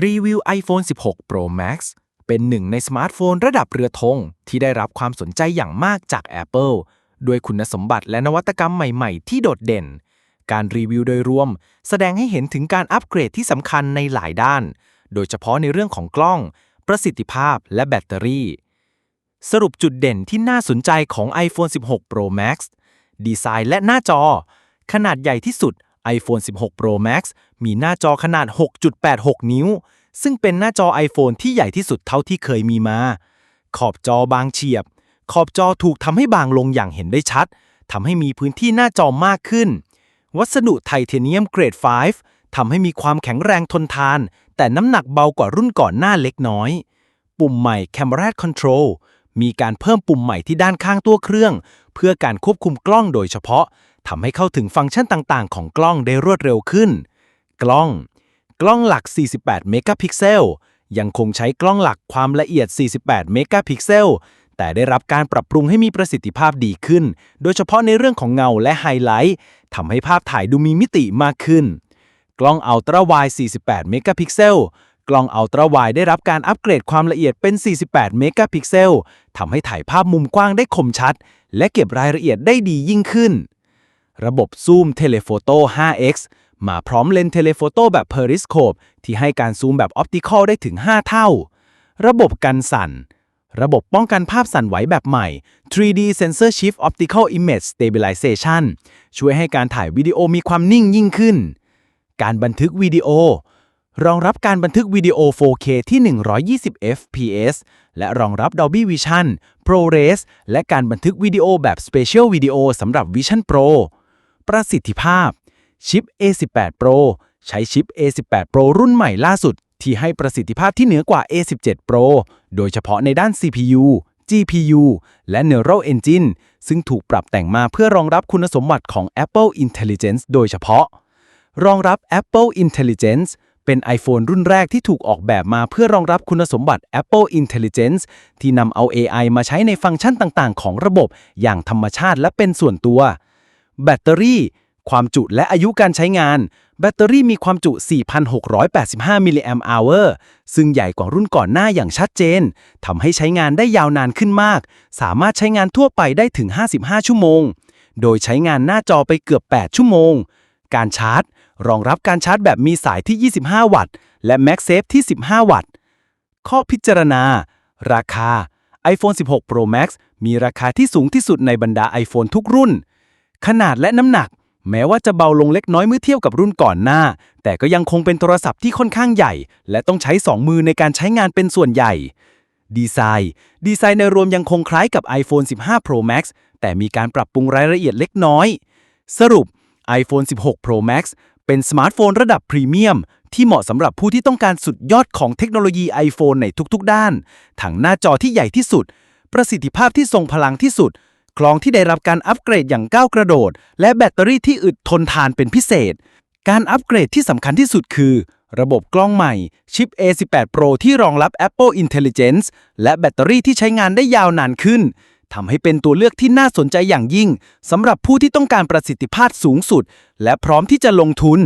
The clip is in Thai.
รีวิว iPhone 16 Pro Max เป็นหนึ่งในสมาร์ทโฟนระดับเรือธงที่ได้รับความสนใจอย่างมากจาก Apple ด้วยคุณสมบัติและนวัตกรรมใหม่ๆ ที่โดดเด่น การรีวิวโดยรวม แสดงให้เห็นถึงการอัปเกรดที่สำคัญในหลายด้าน โดยเฉพาะในเรื่องของกล้อง ประสิทธิภาพและแบตเตอรี่ สรุปจุดเด่นที่น่าสนใจของ iPhone 16 Pro Max ดีไซน์และหน้าจอ ขนาดใหญ่ที่สุด iPhone 16 Pro Max มีหน้าจอขนาด 6.86 นิ้ว ซึ่งเป็นหน้าจอ iPhone ที่ใหญ่ที่สุดเท่าที่เคยมีมา ขอบจอบางเฉียบ ขอบจอถูกทำให้บางลงอย่างเห็นได้ชัด ทำให้มีพื้นที่หน้าจอมากขึ้น วัสดุไทเทเนียมเกรด 5 ทำให้มีความแข็งแรงทนทาน แต่น้ำหนักเบากว่ารุ่นก่อนหน้าเล็กน้อย ปุ่มใหม่ Camera Control มีการเพิ่มปุ่มใหม่ที่ด้านข้างตัวเครื่อง เพื่อการควบคุมกล้องโดยเฉพาะ ทำให้เข้าถึงฟังก์ชันต่างๆ ของกล้องได้รวดเร็วขึ้น กล้อง กล้องหลัก 48 เมกะพิกเซล ยังคงใช้กล้องหลักความละเอียด 48 เมกะพิกเซล แต่ได้รับการปรับปรุงให้มีประสิทธิภาพดีขึ้น โดยเฉพาะในเรื่องของเงาและไฮไลท์ทำให้ภาพถ่ายดูมีมิติมากขึ้น กล้องอัลตร้าไวด์48 เมกะพิกเซลกล้องอัลตร้าไวด์ได้รับการอัปเกรดความละเอียดเป็น 48 เมกะพิกเซล ทำให้ถ่ายภาพมุมกว้างได้คมชัด และเก็บรายละเอียดได้ดียิ่งขึ้น ระบบซูมเทเลโฟโต้ 5x มาพร้อมเลนส์เทเลโฟโต้แบบ Periscope ที่ให้การซูมแบบออปติคอลได้ถึง 5 เท่า ระบบกันสั่น ระบบป้องกันภาพสั่นไหวแบบใหม่ 3D Sensor Shift Optical Image Stabilization ช่วยให้การถ่ายวิดีโอมีความนิ่งยิ่งขึ้น การบันทึกวิดีโอ รองรับการบันทึกวิดีโอ 4K ที่ 120 fps และรองรับ Dolby Vision ProRes และการบันทึกวิดีโอแบบ Special Video สำหรับ Vision Pro ประสิทธิภาพ ชิป A18 Pro ใช้ชิป A18 Pro รุ่นใหม่ล่าสุด ที่ให้ประสิทธิภาพที่เหนือกว่า A17 Pro โดยเฉพาะในด้าน CPU GPU และ Neural Engine ซึ่งถูกปรับแต่งมาเพื่อรองรับคุณสมบัติของ Apple Intelligence โดยเฉพาะ รองรับ Apple Intelligence เป็น iPhone รุ่นแรกที่ถูกออกแบบมาเพื่อรองรับคุณสมบัติ Apple Intelligence ที่นำเอา AI มาใช้ในฟังก์ชันต่าง ๆ ของระบบอย่างธรรมชาติและเป็นส่วนตัว แบตเตอรี่ ความจุและอายุการใช้งาน แบตเตอรี่มีความจุ 4,685 มิลลิแอมป์อร์ซึ่งใหญ่กว่ารุ่นก่อนหน้าอย่างชัดเจนทำให้ใช้งานได้ยาวนานขึ้นมาก สามารถใช้งานทั่วไปได้ถึง 55 ชั่วโมง โดยใช้งานหน้าจอไปเกือบ 8 ชั่วโมง การชาร์จ รองรับการชาร์จแบบมีสายที่ 25 วัตต์ และ MagSafe ที่ 15 วัตต์ ข้อพิจารณา ราคา iPhone 16 Pro Max มีราคาที่สูงที่สุดในบรรดา iPhone ทุกรุ่น ขนาดและน้ำหนัก แม้ว่าจะเบาลงเล็กน้อยเมื่อเทียบกับรุ่นก่อนหน้า แต่ก็ยังคงเป็นโทรศัพท์ที่ค่อนข้างใหญ่ และต้องใช้ 2 มือในการใช้งานเป็นส่วนใหญ่ ดีไซน์ ดีไซน์ในรวมยังคงคล้ายกับ iPhone 15 Pro Max แต่มีการปรับปรุงรายละเอียดเล็กน้อย สรุป iPhone 16 Pro Max เป็นสมาร์ทโฟนระดับพรีเมียม ที่เหมาะสำหรับผู้ที่ต้องการสุดยอดของเทคโนโลยี iPhone ในทุกๆ ด้าน ทั้งหน้าจอที่ใหญ่ที่สุด ประสิทธิภาพที่ทรงพลังที่สุด กล้องที่ได้รับการอัปเกรดอย่างก้าวกระโดด และแบตเตอรี่ที่อึดทนทานเป็นพิเศษ การอัปเกรดที่สำคัญที่สุดคือ ระบบกล้องใหม่ชิป A18 Pro ที่รองรับ Apple Intelligence และแบตเตอรี่ที่ใช้งานได้ยาวนานขึ้นทำให้เป็นตัวเลือกที่น่าสนใจอย่างยิ่งสำหรับผู้ที่ต้องการประสิทธิภาพสูงสุด และพร้อมที่จะลงทุน